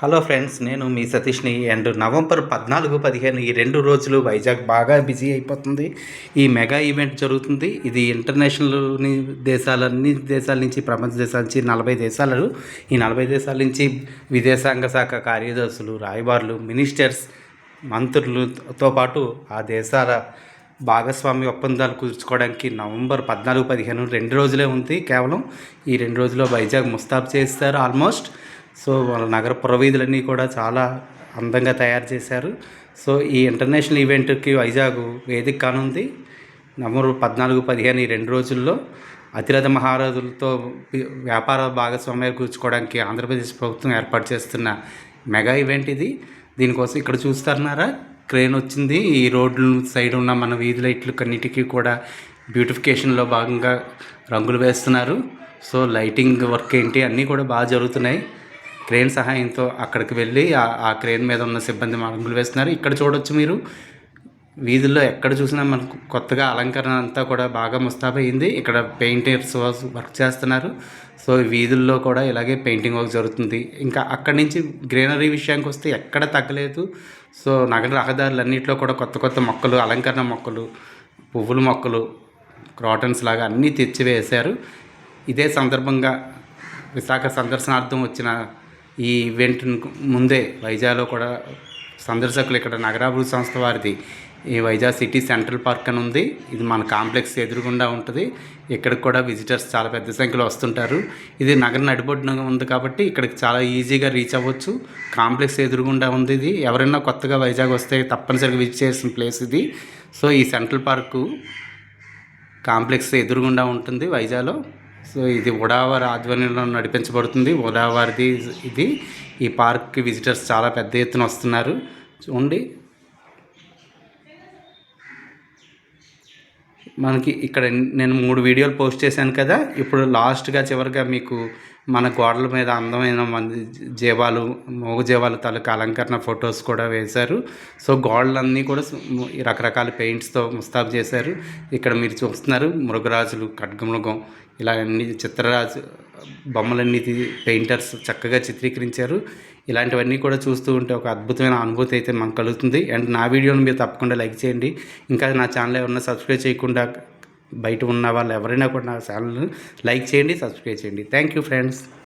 Hello friends నేను మీ సతీష్ని and November పద్నాలుగు పదిహేను ఈ రెండు రోజులు వైజాగ్ బాగా బిజీ అయిపోతుంది. ఈ మెగా ఈవెంట్ జరుగుతుంది. ఇది ఇంటర్నేషనల్ దేశాలన్నీ దేశాల నుంచి ప్రపంచ దేశాల నుంచి నలభై దేశాలు. ఈ నలభై దేశాల నుంచి విదేశాంగ శాఖ కార్యదర్శులు రాయబారులు మినిస్టర్స్ మంత్రులతో పాటు ఆ దేశాల భాగస్వామ్య ఒప్పందాలు కుదుర్చుకోవడానికి నవంబర్ పద్నాలుగు పదిహేను రెండు రోజులే ఉంది కేవలం. ఈ రెండు రోజుల్లో వైజాగ్ ముస్తాబ్ చేస్తారు ఆల్మోస్ట్. సో వాళ్ళ నగర పురవీధులన్నీ కూడా చాలా అందంగా తయారు చేశారు. సో ఈ ఇంటర్నేషనల్ ఈవెంట్కి వైజాగ్ వేదిక కానుంది. నవంబర్ పద్నాలుగు పదిహేను ఈ రెండు రోజుల్లో అతిరథ మహారాజులతో వ్యాపార భాగస్వామ్యాలు కూర్చుకోవడానికి ఆంధ్రప్రదేశ్ ప్రభుత్వం ఏర్పాటు చేస్తున్న మెగా ఈవెంట్ ఇది. దీనికోసం ఇక్కడ చూస్తున్నారా క్రేన్ వచ్చింది. ఈ రోడ్ల సైడ్ ఉన్న మన వీధి లైట్లు కన్నిటికీ కూడా బ్యూటిఫికేషన్లో భాగంగా రంగులు వేస్తున్నారు. సో లైటింగ్ వర్క్ ఏంటి? అన్నీ కూడా బాగా జరుగుతున్నాయి. క్రేన్ సహాయంతో అక్కడికి వెళ్ళి ఆ- ఆ క్రేన్ మీద ఉన్న సిబ్బంది రంగులు వేస్తున్నారు. ఇక్కడ చూడొచ్చు మీరు. వీధుల్లో ఎక్కడ చూసినా మనకు కొత్తగా అలంకరణ అంతా కూడా బాగా ముస్తాబయింది. ఇక్కడ పెయింటర్స్ వర్క్ చేస్తున్నారు. సో వీధుల్లో కూడా ఇలాగే పెయింటింగ్ వర్క్ జరుగుతుంది. ఇంకా అక్కడి నుంచి గ్రీనరీ విషయానికి వస్తే ఎక్కడ తగ్గలేదు. సో నగర రహదారులన్నింటిలో కూడా కొత్త కొత్త మొక్కలు అలంకరణ మొక్కలు పువ్వుల మొక్కలు క్రాటన్స్ లాగా అన్నీ తెచ్చివేశారు ఇదే సందర్భంగా విశాఖ సందర్శనార్థం వచ్చిన ఈ ఈవెంట్ ముందే వైజాగ్లో కూడా సందర్శకులు ఇక్కడ నగరాభివృద్ధి సంస్థ వారిది. ఈ వైజాగ్ సిటీ సెంట్రల్ పార్క్ అని ఉంది. ఇది మన కాంప్లెక్స్ ఎదురుగుండా ఉంటుంది. ఇక్కడికి కూడా విజిటర్స్ చాలా పెద్ద సంఖ్యలో వస్తుంటారు. ఇది నగర నడిబొడ్డున ఉంది కాబట్టి ఇక్కడికి చాలా ఈజీగా రీచ్ అవ్వచ్చు. కాంప్లెక్స్ ఎదురుగుండా ఉంది ఇది. ఎవరైనా కొత్తగా వైజాగ్ వస్తే తప్పనిసరిగా విజిట్ చేసిన ప్లేస్ ఇది. సో ఈ సెంట్రల్ పార్కు కాంప్లెక్స్ ఎదురుగుండా ఉంటుంది వైజాగ్లో. సో ఇది ఉడావారి ఆధ్వర్యంలో నడిపించబడుతుంది. ఉడావారిది ఇది. ఈ పార్క్కి విజిటర్స్ చాలా పెద్ద ఎత్తున వస్తున్నారు. చూడండి. మనకి ఇక్కడ నేను మూడు వీడియోలు పోస్ట్ చేశాను కదా. ఇప్పుడు లాస్ట్గా చివరిగా మీకు మన గోడల మీద అందమైన మంది జీవాలు మూగ జీవాల తాలూకా అలంకరణ ఫొటోస్ కూడా వేశారు. సో గోడలన్నీ కూడా రకరకాల పెయింట్స్తో ముస్తాబు చేశారు. ఇక్కడ మీరు చూస్తున్నారు మృగరాజులు ఖడ్గమృగం ఇలా అన్ని చిత్రరాజు బొమ్మలన్నీ పెయింటర్స్ చక్కగా చిత్రీకరించారు. ఇలాంటివన్నీ కూడా చూస్తూ ఉంటే ఒక అద్భుతమైన అనుభూతి అయితే మనకు కలుగుతుంది. అండ్ నా వీడియోని మీరు తప్పకుండా లైక్ చేయండి. ఇంకా నా ఛానల్ ఏమన్నా సబ్స్క్రైబ్ చేయకుండా బయట ఉన్న వాళ్ళు ఎవరైనా కూడా నా ఛానల్ని లైక్ చేయండి సబ్స్క్రైబ్ చేయండి. Thank you friends